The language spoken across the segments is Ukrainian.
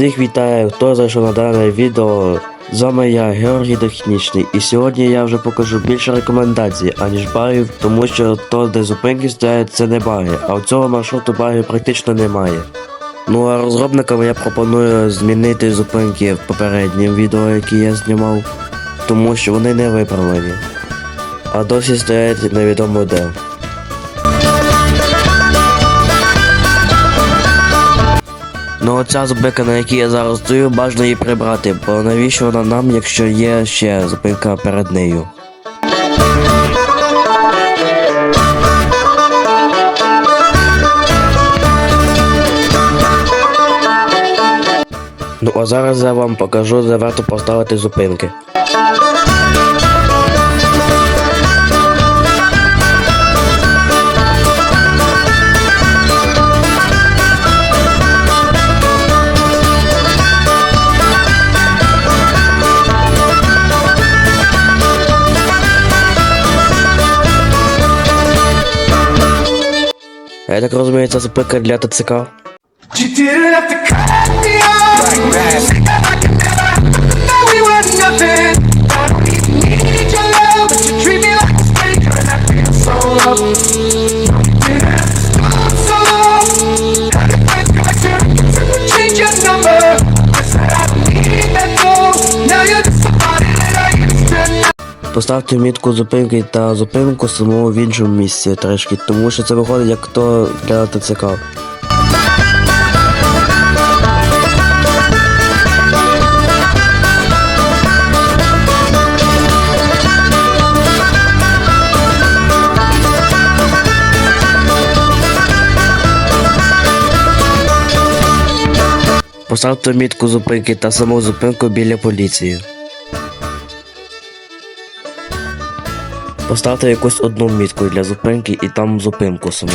Всіх вітаю, хто зайшов на дане відео. З вами я, Георгій Технічний, і сьогодні я вже покажу більше рекомендацій, аніж багів, тому що то, де зупинки стоять, це не баги, а у цього маршруту багів практично немає. Ну а розробникам я пропоную змінити зупинки в попереднім відео, які я знімав, тому що вони не виправлені. А досі стоять невідомо де. Ну оця зупинка, на якій я зараз стою, бажано її прибрати, бо навіщо вона нам, якщо є ще зупинка перед нею. Ну а зараз я вам покажу, де варто поставити зупинки. Я так розумію, це зупинка для ТЦК. You didn't Поставте мітку зупинки та зупинку саму в іншому місці трішки, тому що це виходить як то для ТЦК. Поставте мітку зупинки та саму зупинку біля поліції. Поставте якусь одну мітку для зупинки і там зупинку саму.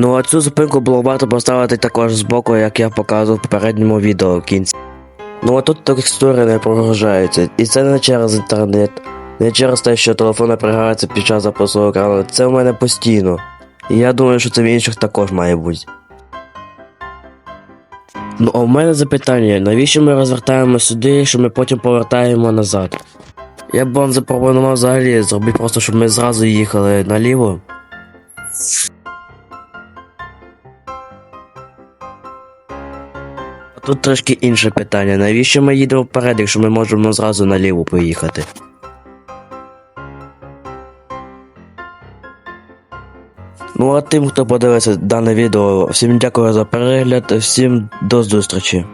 Ну а цю зупинку було варто поставити також збоку, як я показував в попередньому відео в кінці. Ну а тут текстури не прогружаються, і це не через інтернет, не через те, що телефон напрягається під час запису екрану, це в мене постійно. І я думаю, що це в інших також має бути. Ну а в мене запитання, навіщо ми розвертаємо сюди, якщо ми потім повертаємо назад? Я б вам запропонував взагалі зробити просто, щоб ми зразу їхали наліво. Тут трошки інше питання. Навіщо ми їдемо вперед, якщо ми можемо зразу наліво поїхати? Ну а тим, хто подивився дане відео, всім дякую за перегляд, всім до зустрічі.